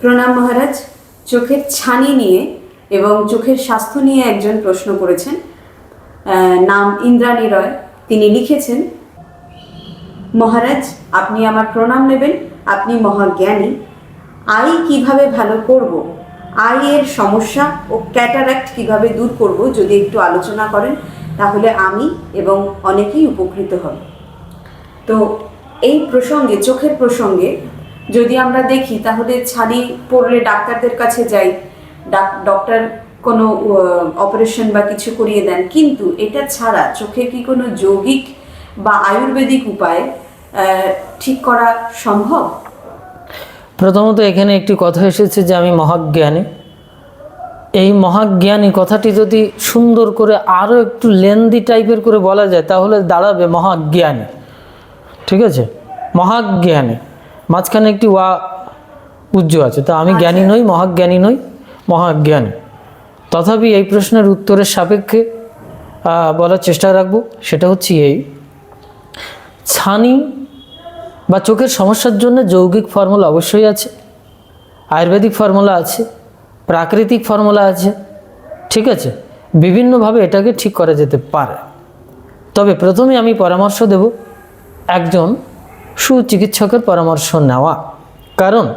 প্রণাম মহারাজ। চোখের ছানি নিয়ে এবং চোখের স্বাস্থ্য নিয়ে একজন প্রশ্ন করেছেন। নাম ইন্দ্রাণী রয় তিনি লিখেছেন, মহারাজ, আপনি আমার প্রণাম নেবেন। আপনি মহাজ্ঞানী আই কীভাবে ভালো করব? আই এর সমস্যা ও ক্যাটারাক্ট কীভাবে দূর করব যদি একটু আলোচনা করেন, তাহলে আমি এবং অনেকেই উপকৃত হব। তো এই প্রসঙ্গে, চোখের প্রসঙ্গে যদি আমরা দেখি, তাহলে ছানি পড়লে ডাক্তারদের কাছে যাই। ডাক- ডক্টর কোনো অপারেশন বা কিছু করিয়ে দেন। কিন্তু এটা ছাড়া চোখে কি কোনো যৌগিক বা আয়ুর্বেদিক উপায় ঠিক করা সম্ভব? প্রথমত এখানে একটি কথা এসেছে যে আমি মহাজ্ঞানী। এই মহাজ্ঞানী কথাটি যদি সুন্দর করে আরও একটু লেন্দি টাইপের করে বলা যায়, তাহলে দাঁড়াবে মহাজ্ঞানী। ঠিক আছে? মহাজ্ঞানী। মাঝখানে একটি ওয়া উজ্জ্ব আছে। তা আমি জ্ঞানী নই মহাজ্ঞানী নই মহাজ্ঞানী। তথাপি এই প্রশ্নের উত্তরের সাপেক্ষে বলার চেষ্টা রাখব। সেটা হচ্ছে এই। ছানি বা চোখের সমস্যার জন্য যৌগিক ফর্মুলা অবশ্যই আছে। আয়ুর্বেদিক ফর্মুলা আছে প্রাকৃতিক ফর্মুলা আছে ঠিক আছে? বিভিন্নভাবে এটাকে ঠিক করা যেতে পারে। তবে প্রথমে আমি পরামর্শ দেব একজন সুচিকিৎসকের পরামর্শ নেওয়া। কারণ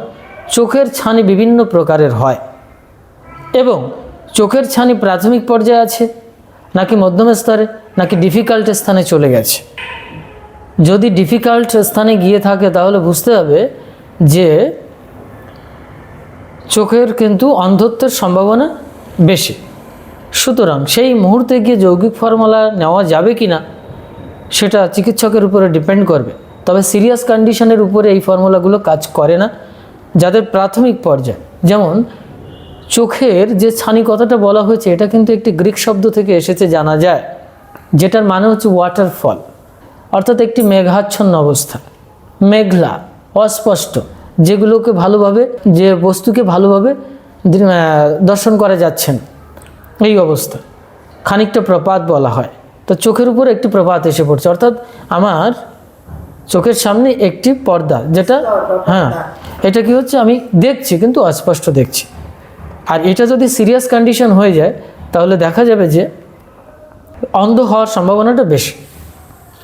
চোখের ছানি বিভিন্ন প্রকারের হয়। এবং চোখের ছানি প্রাথমিক পর্যায়ে আছে, নাকি মধ্যম স্তরে, নাকি ডিফিকাল্ট স্থানে চলে গেছে। যদি ডিফিকাল্ট স্থানে গিয়ে থাকে, তাহলে বুঝতে হবে যে চোখের কিন্তু অন্ধত্বের সম্ভাবনা বেশি। সুতরাং সেই মুহূর্তে গিয়ে যৌগিক ফর্মুলা নেওয়া যাবে কি না সেটা চিকিৎসকের উপরে ডিপেন্ড করবে। তবে সিরিয়াস কন্ডিশনের উপরে এই ফর্মুলাগুলো কাজ করে না, যাদের প্রাথমিক পর্যায়ে। যেমন, চোখের যে ছানি কথাটা বলা হয়েছে, এটা কিন্তু একটি গ্রিক শব্দ থেকে এসেছে, জানা যায়, যেটার মানে হচ্ছে ওয়াটারফল অর্থাৎ একটি মেঘাচ্ছন্ন অবস্থা। মেঘলা, অস্পষ্ট, যেগুলোকে ভালোভাবে, যে বস্তুকে ভালোভাবে দর্শন করা যাচ্ছেন এই অবস্থা। খানিকটা প্রপাত বলা হয়। তো চোখের উপর একটি প্রপাত এসে পড়ছে। অর্থাৎ আমার চোখের সামনে একটি পর্দা, যেটা হ্যাঁ এটা কি হচ্ছে, আমি দেখছি, কিন্তু অস্পষ্ট দেখছি। আর এটা যদি সিরিয়াস কন্ডিশন হয়ে যায়, তাহলে দেখা যাবে যে অন্ধ হওয়ার সম্ভাবনাটা বেশি।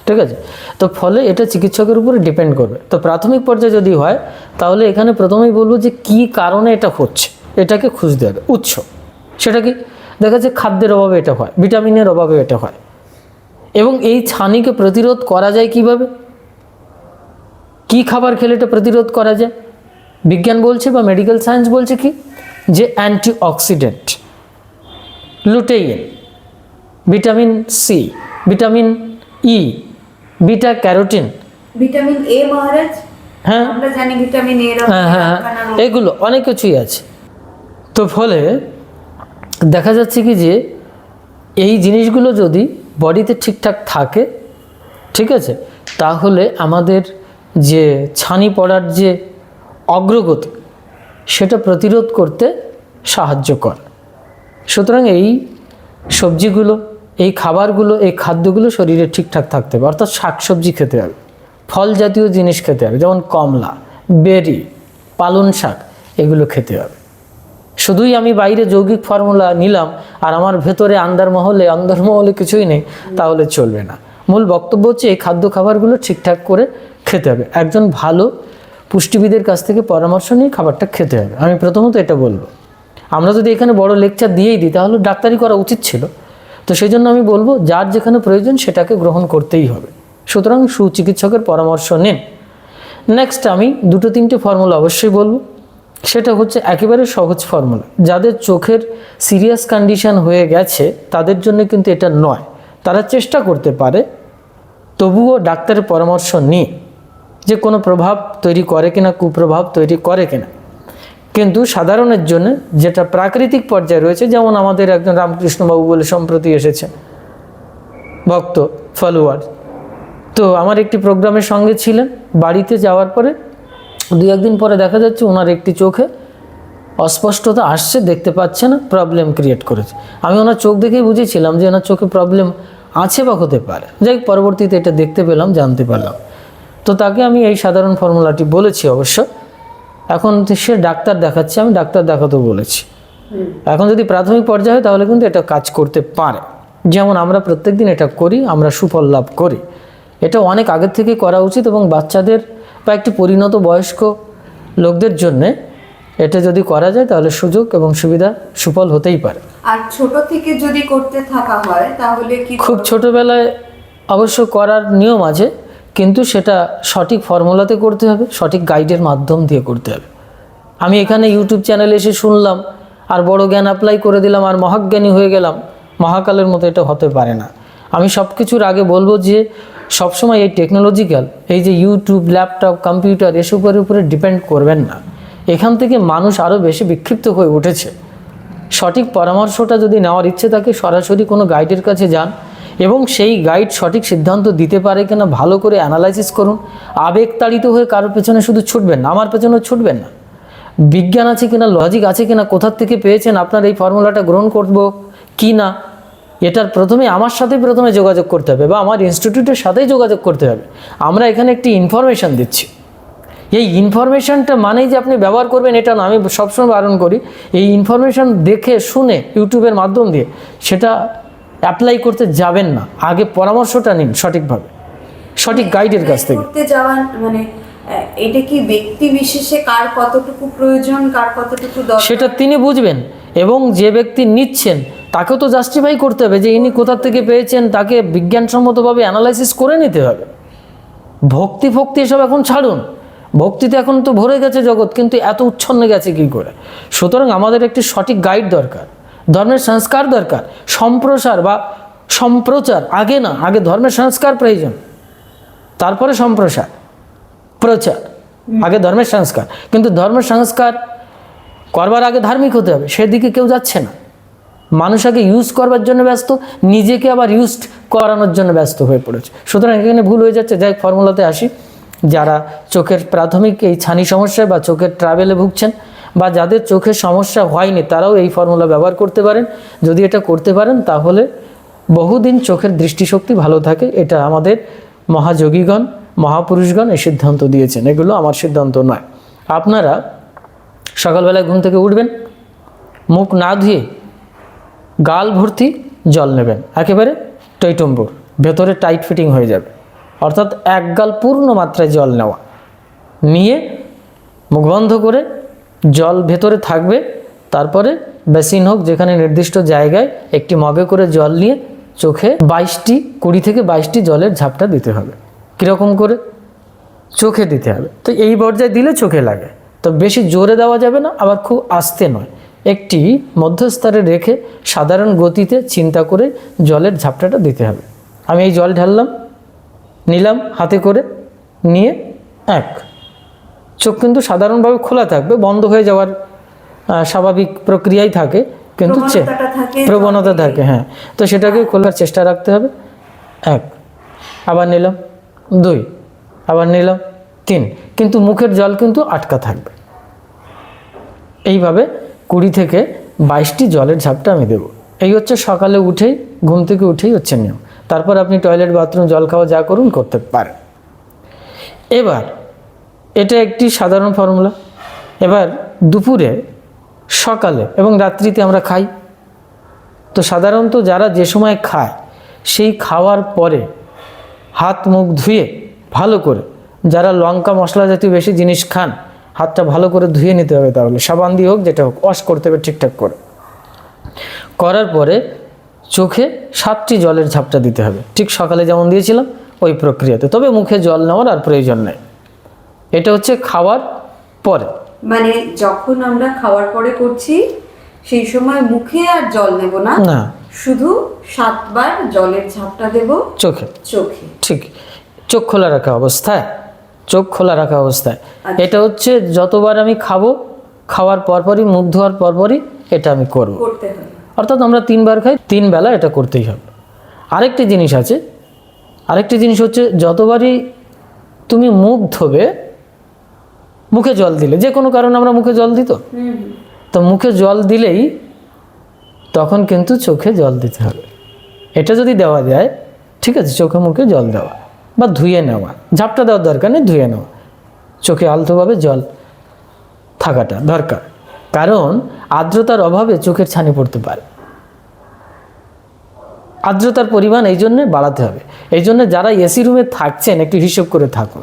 ঠিক আছে? তো ফলে এটা চিকিৎসকের উপরে ডিপেন্ড করবে। তো প্রাথমিক পর্যায়ে যদি হয়, তাহলে এখানে প্রথমেই বলব যে কি কারণে এটা হচ্ছে, এটাকে খুঁজতে হবে। উৎস, সেটা কি? দেখা যাচ্ছে খাদ্যের অভাবে এটা হয়, ভিটামিনের অভাবে এটা হয়। এবং এই ছানিকে প্রতিরোধ করা যায় কীভাবে? কি খাবার খেলে এটা প্রতিরোধ করা যায়? বিজ্ঞান বলছে বা মেডিকেল সায়েন্স বলছে কি? যে antioxidant lutein vitamin C vitamin E beta carotene vitamin A Maharaj? হ্যাঁ। আমরা জানি ভিটামিন এর হ্যাঁ হ্যাঁ হ্যাঁ। এগুলো অনেক কিছুই আছে। তো ফলে দেখা যাচ্ছে কি যে এই জিনিসগুলো যদি বডিতে ঠিকঠাক থাকে ঠিক আছে তাহলে আমাদের যে ছানি পড়ার যে অগ্রগতি, সেটা প্রতিরোধ করতে সাহায্য করে। সুতরাং এই সবজিগুলো, এই খাবারগুলো, এই খাদ্যগুলো শরীরে ঠিকঠাক থাকতে হবে। অর্থাৎ শাকসবজি খেতে হবে ফল জাতীয় জিনিস খেতে হবে, যেমন কমলা, বেরি পালন শাক, এগুলো খেতে হবে। শুধুই আমি বাইরে যৌগিক ফর্মুলা নিলাম আর আমার ভেতরে আন্দার মহলে অন্দর মহলে কিছুই নেই, তাহলে চলবে না। মূল বক্তব্য হচ্ছে এই খাদ্য খাবারগুলো ঠিকঠাক করে খেতে হবে। একজন ভালো পুষ্টিবিদের কাছ থেকে পরামর্শ নিয়ে খাবারটা খেতে হবে। আমি প্রথমত এটা বলব। আমরা যদি এখানে বড় লেকচার দিয়েই দিই, তাহলে ডাক্তারি করা উচিত ছিল। তো সেই জন্য আমি বলব, যার যেখানে প্রয়োজন সেটাকে গ্রহণ করতেই হবে। সুতরাং সুচিকিৎসকের পরামর্শ নিন। নেক্সট আমি দুটো তিনটে ফর্মুলা অবশ্যই বলব। সেটা হচ্ছে একেবারে সহজ ফর্মুলা যাদের চোখের সিরিয়াস কন্ডিশন হয়ে গেছে, তাদের জন্য কিন্তু এটা নয়। তারা চেষ্টা করতে পারে তবুও ডাক্তারের পরামর্শ নিয়ে যে কোনো প্রভাব তৈরি করে কিনা, কুপ্রভাব তৈরি করে কিনা। কিন্তু সাধারণের জন্য যেটা প্রাকৃতিক পর্যায়ে রয়েছে, যেমন আমাদের একজন রামকৃষ্ণবাবু বলে সম্প্রতি এসেছে, ভক্ত ফলোয়ার তো আমার একটি প্রোগ্রামের সঙ্গে ছিলেন। বাড়িতে যাওয়ার পরে দু একদিন পরে দেখা যাচ্ছে ওনার একটি চোখে অস্পষ্টতা আসছে, দেখতে পাচ্ছে না প্রবলেম ক্রিয়েট করেছে। আমি ওনার চোখ দেখেই বুঝেছিলাম যে ওনার চোখে প্রবলেম আছে বা হতে পারে। যাই হোক, পরবর্তীতে এটা দেখতে পেলাম জানতে পারলাম। তো তাকে আমি এই সাধারণ ফর্মুলাটি বলেছি অবশ্য। এখন সে ডাক্তার দেখাচ্ছে আমি ডাক্তার দেখাতেও বলেছি। এখন যদি প্রাথমিক পর্যায়ে হয় তাহলে কিন্তু এটা কাজ করতে পারে। যেমন আমরা প্রত্যেক দিন এটা করি আমরা সুফল লাভ করি। এটা অনেক আগের থেকে করা উচিত এবং বাচ্চাদের বা একটি পরিণত বয়স্ক লোকদের জন্যে এটা যদি করা যায় তাহলে সুযোগ এবং সুবিধা সুফল হতেই পারে। আর ছোট থেকে যদি করতে থাকা হয় তাহলে কি খুব ছোটোবেলায় অবশ্য করার নিয়ম আছে কিন্তু সেটা সঠিক ফর্মুলাতে করতে হবে সঠিক গাইডের মাধ্যম দিয়ে করতে হবে। আমি এখানে ইউটিউব চ্যানেলে এসে শুনলাম আর বড় জ্ঞান অ্যাপ্লাই করে দিলাম আর মহাজ্ঞানী হয়ে গেলাম মহাকালের মতো এটা হতে পারে না। আমি সব কিছুর আগে বলব যে সবসময় এই টেকনোলজিক্যাল এই যে ইউটিউব ল্যাপটপ কম্পিউটার এসবের উপরে ডিপেন্ড করবেন না। এখান থেকে মানুষ আরও বেশি বিক্ষিপ্ত হয়ে উঠেছে। সঠিক পরামর্শটা যদি নেওয়ার ইচ্ছে থাকে, সরাসরি কোনো গাইডের কাছে যান এবং সেই গাইড সঠিক সিদ্ধান্ত দিতে পারে কিনা ভালো করে অ্যানালাইসিস করুন। আবেগতাড়িত হয়ে কারোর পেছনে শুধু ছুটবেন না, আমার পেছনেও ছুটবেন না। বিজ্ঞান আছে কিনা লজিক আছে কিনা কোথার থেকে পেয়েছেন, আপনার এই ফর্মুলাটা গ্রহণ করব কি না এটার প্রথমে আমার সাথে প্রথমে যোগাযোগ করতে হবে বা আমার ইনস্টিটিউটের সাথেই যোগাযোগ করতে হবে। আমরা এখানে একটি ইনফরমেশান দিচ্ছি। এই ইনফরমেশনটা মানেই যে আপনি ব্যবহার করবেন এটা না। আমি সবসময় বারণ করি এই ইনফরমেশন দেখে শুনে ইউটিউবের মাধ্যম দিয়ে সেটা অ্যাপ্লাই করতে যাবেন না। আগে পরামর্শটা নিন সঠিকভাবে। সঠিক গাইডের কাছ থেকে। মানে এটা কি ব্যক্তি বিশেষে কার কতটুকু প্রয়োজন কার কতটুকু দরকার? সেটা তিনি বুঝবেন এবং যে ব্যক্তি নিচ্ছেন তাকেও তো জাস্টিফাই করতে হবে যে ইনি কোথা থেকে পেয়েছেন তাকে বিজ্ঞানসম্মতভাবে অ্যানালাইসিস করে নিতে হবে। ভক্তি ভক্তি এসব এখন ছাড়ুন। ভক্তিতে এখন তো ভরে গেছে জগৎ, কিন্তু এত উচ্ছন্নে গেছে কী করে? সুতরাং আমাদের একটি সঠিক গাইড দরকার, ধর্মের সংস্কার দরকার, সম্প্রসার বা সম্প্রচার, আগে না, আগে ধর্মের সংস্কার প্রয়োজন, তারপরে সম্প্রসার, প্রচার, আগে ধর্মের সংস্কার, কিন্তু ধর্মের সংস্কার করবার আগে ধার্মিক হতে হবে, সেদিকে কেউ যাচ্ছে না। মানুষ আগে ইউজ করবার জন্য ব্যস্ত, নিজেকে আবার ইউজড করানোর জন্য ব্যস্ত হয়ে পড়েছে। সুতরাং এখানে ভুল হয়ে যাচ্ছে, যাই ফর্মুলাতে আসি। যারা চোখের প্রাথমিক এই ছানি সমস্যায় বা চোখের ট্রাভেলে ভুগছেন বা যাদের চোখের সমস্যা হয়নি, তারাও এই ফর্মুলা ব্যবহার করতে পারেন। যদি এটা করতে পারেন, তাহলে বহুদিন চোখের দৃষ্টিশক্তি ভালো থাকে। এটা আমাদের মহাযোগীগণ, মহাপুরুষগণ এই সিদ্ধান্ত দিয়েছেন। এগুলো আমার সিদ্ধান্ত নয়। আপনারা সকালবেলায় ঘুম থেকে উঠবেন, মুখ না ধুয়ে গাল ভর্তি জল নেবেন। একেবারে টৈটম্বুর ভেতরে টাইট ফিটিং হয়ে যাবে। অর্থাৎ এক গাল পূর্ণ মাত্রায় জল নেওয়া। নিয়ে মুখ বন্ধ করে জল ভেতরে থাকবে, তারপরে বেসিন হোক, যেখানে নির্দিষ্ট জায়গায় একটি মগে করে জল নিয়ে চোখে বাইশটি, কুড়ি থেকে বাইশটি জলের ঝাপটা দিতে হবে। কীরকম করে? চোখে দিতে হবে। তো এই পর্যায়ে দিলে চোখে লাগে। তো বেশি জোরে দেওয়া যাবে না, আবার খুব আস্তে নয়। একটি মধ্যস্তরে রেখে সাধারণ গতিতে চিন্তা করে জলের ঝাপটাটা দিতে হবে। আমি এই জল ঢাললাম। নিলাম হাতে করে নিয়ে এক। চোখ কিন্তু সাধারণভাবে খোলা থাকবে বন্ধ হয়ে যাওয়ার স্বাভাবিক প্রক্রিয়াই থাকে কিন্তু প্রবণতা থাকে হ্যাঁ। তো সেটাকে খোলার চেষ্টা রাখতে হবে। এক। আবার নিলাম দুই। আবার নিলাম তিন। কিন্তু মুখের জল কিন্তু আটকা থাকবে। এইভাবে কুড়ি থেকে বাইশটি জলের ঝাপটা আমি দেবো। এই হচ্ছে সকালে উঠেই ঘুম থেকে উঠেই হচ্ছে নিয়ম। তারপর আপনি টয়লেট বাথরুম জল খাওয়া যা করুন, করতে পারেন। এবার, এটা একটি সাধারণ ফর্মুলা এবার, দুপুরে, সকালে এবং রাত্রিতে আমরা খাই। তো সাধারণত যারা যে সময় খায়, সেই খাওয়ার পরে হাত, মুখ ধুয়ে ভালো করে, যারা লঙ্কা, মশলা জাতীয় বেশি জিনিস খান, হাতটা ভালো করে ধুয়ে নিতে হবে তাহলে। সাবান দিয়ে হোক, যেটা হোক ওয়াশ করতে হবে ঠিকঠাক করে। করার পরে চোখে সাতটি জলের ঝাপটা দিতে হবে। ঠিক সকালে যেমন দিয়েছিলাম ওই প্রক্রিয়াতে। তবে মুখে জল নেওয়ার আর প্রয়োজন নেই। এটা হচ্ছে খাওয়ার পরে। মানে যখন আমরা খাওয়ার পরে করছি সেই সময় মুখে আর জল নেব না। না। শুধু সাতবার জলের ঝাপটা দেব চোখে। চোখে। ঠিক। চোখ খোলা রাখা অবস্থায়। চোখ খোলা রাখা অবস্থায়। আচ্ছা। এটা হচ্ছে যতবার আমি খাব খাওয়ার পরপরই মুখ ধোয়ার পরপরই এটা আমি করব। করতে হবে। অর্থাৎ আমরা তিনবার খাই, তিন বেলা এটা করতেই হবে। আরেকটি জিনিস আছে, আরেকটি জিনিস হচ্ছে যতবারই তুমি মুখ ধোবে, মুখে জল দিলে, যে কোনো কারণে আমরা মুখে জল দিত তো মুখে জল দিলেই তখন কিন্তু চোখে জল দিতে হবে। এটা যদি দেওয়া যায়, ঠিক আছে, চোখে মুখে জল দেওয়া, বা ধুয়ে নেওয়া, ঝাপটা দেওয়ার দরকার নেই, ধুয়ে নেওয়া। চোখে আলতোভাবে জল থাকাটা দরকার। কারণ আর্দ্রতার অভাবে চোখের ছানি পড়তে পারে। আর্দ্রতার পরিমাণ এই জন্যে বাড়াতে হবে। এই জন্য যারা এসি রুমে থাকছেন, একটু হিসেব করে থাকুন।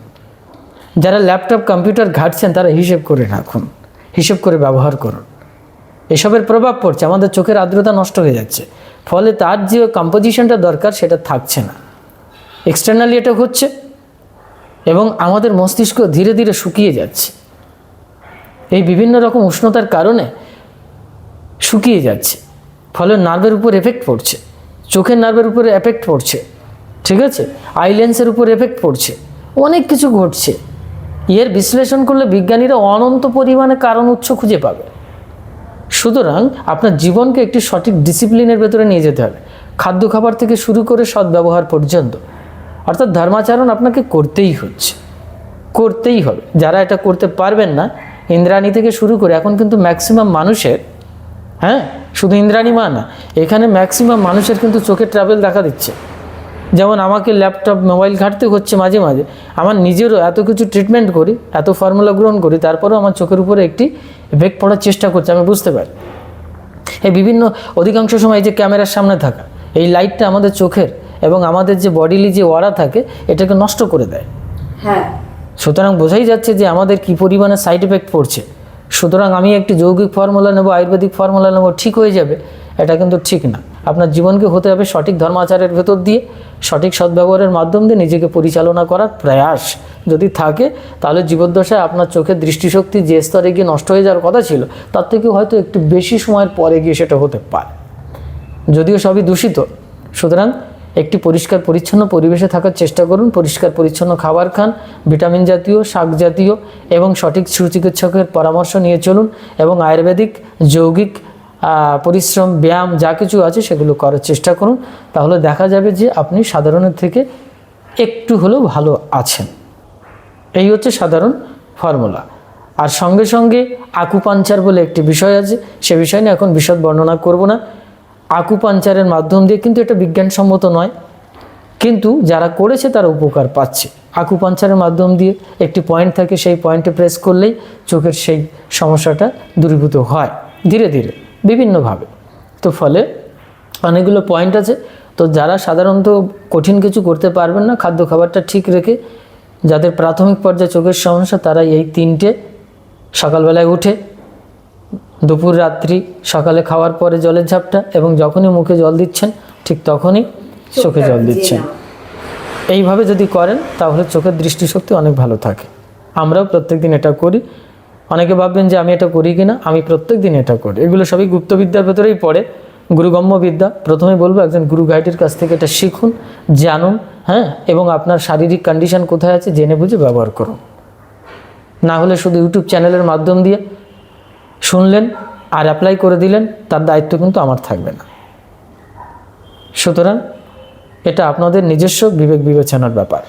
যারা ল্যাপটপ, কম্পিউটার ঘাটছেন, তারা হিসেব করে রাখুন। হিসেব করে ব্যবহার করুন। এসবের প্রভাব পড়ছে, আমাদের চোখের আর্দ্রতা নষ্ট হয়ে যাচ্ছে। ফলে তার যে কম্পোজিশনটা দরকার, সেটা থাকছে না। এক্সটার্নালি এটা হচ্ছে এবং আমাদের মস্তিষ্ক ধীরে ধীরে শুকিয়ে যাচ্ছে। এই বিভিন্ন রকম উষ্ণতার কারণে শুকিয়ে যাচ্ছে। ফলে নার্ভের উপর এফেক্ট পড়ছে। চোখের নার্ভের উপরে এফেক্ট পড়ছে, ঠিক আছে? আইলেন্সের উপর এফেক্ট পড়ছে, অনেক কিছু ঘটছে। এর বিশ্লেষণ করলে বিজ্ঞানীরা অনন্ত পরিমাণে কারণ উৎস খুঁজে পাবে। সুতরাং আপনার জীবনকে একটি সঠিক ডিসিপ্লিনের ভেতরে নিয়ে যেতে হবে। খাদ্য খাবার থেকে শুরু করে সদ্ব্যবহার পর্যন্ত। অর্থাৎ ধর্মাচরণ আপনাকে করতেই হচ্ছে। করতেই হবে। যারা এটা করতে পারবেন না, ইন্দ্রাণী থেকে শুরু করে এখন কিন্তু ম্যাক্সিমাম মানুষের হ্যাঁ? শুধু ইন্দ্রাণী মা না এখানে ম্যাক্সিমাম মানুষের কিন্তু চোখে ট্রাভেল দেখা দিচ্ছে। যেমন আমাকে ল্যাপটপ মোবাইল ঘাটতে হচ্ছে মাঝে মাঝে আমার নিজেরও এত কিছু ট্রিটমেন্ট করি এত ফর্মুলা গ্রহণ করি তারপরেও আমার চোখের উপরে একটি এফেক্ট পড়ার চেষ্টা করছে আমি বুঝতে পারি। এই বিভিন্ন অধিকাংশ সময় এই যে ক্যামেরার সামনে থাকা এই লাইটটা আমাদের চোখের এবং আমাদের যে বডিলি যে ওয়ারা থাকে এটাকে নষ্ট করে দেয়। হ্যাঁ। সুতরাং বোঝাই যাচ্ছে যে আমাদের কি পরিমাণে সাইড এফেক্ট পড়ছে। সুতরাং আমি একটি যৌগিক ফর্মুলা নেব, আয়ুর্বেদিক ফর্মুলা নেব, ঠিক হয়ে যাবে। এটা কিন্তু ঠিক না। আপনার জীবনকে হতে হবে সঠিক ধর্মাচারের ভেতর দিয়ে, সঠিক সদ্ব্যবহারের মাধ্যম দিয়ে নিজেকে পরিচালনা করার প্রয়াস যদি থাকে, তাহলে জীবদ্দশায় আপনার চোখের দৃষ্টিশক্তি যে স্তরে গিয়ে নষ্ট হয়ে যাওয়ার কথা ছিল, তার থেকে হয়তো একটু বেশি সময়ের পরে গিয়ে সেটা হতে পারে। যদিও সবই দূষিত, সুতরাং একটি পরিষ্কার পরিচ্ছন্ন পরিবেশে থাকার চেষ্টা করুন। পরিষ্কার পরিচ্ছন্ন খাবার খান, ভিটামিন জাতীয়, শাক জাতীয় এবং সঠিক সুচিকিৎসকের পরামর্শ নিয়ে চলুন এবং আয়ুর্বেদিক, যৌগিক পরিশ্রম, ব্যায়াম যা কিছু আছে সেগুলো করার চেষ্টা করুন। তাহলে দেখা যাবে যে আপনি সাধারণের থেকে একটু হলেও ভালো আছেন। এই হচ্ছে সাধারণ ফর্মুলা। আর সঙ্গে সঙ্গে আকুপাঞ্চার বলে একটি বিষয় আছে। সে বিষয় নিয়ে এখন বিশদ বর্ণনা করব না। আকুপাঞ্চারের মাধ্যম দিয়ে কিন্তু এটা বিজ্ঞানসম্মত নয়। কিন্তু যারা করেছে তারা উপকার পাচ্ছে। আকুপাঞ্চারের মাধ্যম দিয়ে একটি পয়েন্ট থাকে, সেই পয়েন্টে প্রেস করলেই চোখের সেই সমস্যাটা দূরীভূত হয় ধীরে ধীরে, বিভিন্নভাবে। তো ফলে অনেকগুলো পয়েন্ট আছে। তো যারা সাধারণত কঠিন কিছু করতে পারবেন না, খাদ্য খাবারটা ঠিক রেখে যাদের প্রাথমিক পর্যায়ে চোখের সমস্যা তারা এই তিনটে সকালবেলায় উঠে দুপুর রাত্রি সকালে খাওয়ার পরে জলের ঝাপটা এবং যখনই মুখে জল দিচ্ছেন ঠিক তখনই চোখে জল দিচ্ছেন। এইভাবে যদি করেন তাহলে চোখের দৃষ্টিশক্তি অনেক ভালো থাকে। আমরাও প্রত্যেক দিন এটা করি। অনেকে ভাববেন যে আমি এটা করি কিনা আমি প্রত্যেক দিন এটা করি। এগুলো সবই গুপ্তবিদ্যার ভেতরেই পড়ে। গুরুগম্য বিদ্যা। প্রথমে বলব একজন গুরু গাইডের কাছ থেকে এটা শিখুন জানুন হ্যাঁ এবং আপনার শারীরিক কন্ডিশন কোথায় আছে জেনে বুঝে ব্যবহার করুন। না হলে শুধু ইউটিউব চ্যানেলের মাধ্যম দিয়ে শুনলেন আর অ্যাপ্লাই করে দিলেন, তার দায়িত্ব কিন্তু আমার থাকবে না। সুতরাং এটা আপনাদের নিজস্ব বিবেক বিবেচনার ব্যাপার।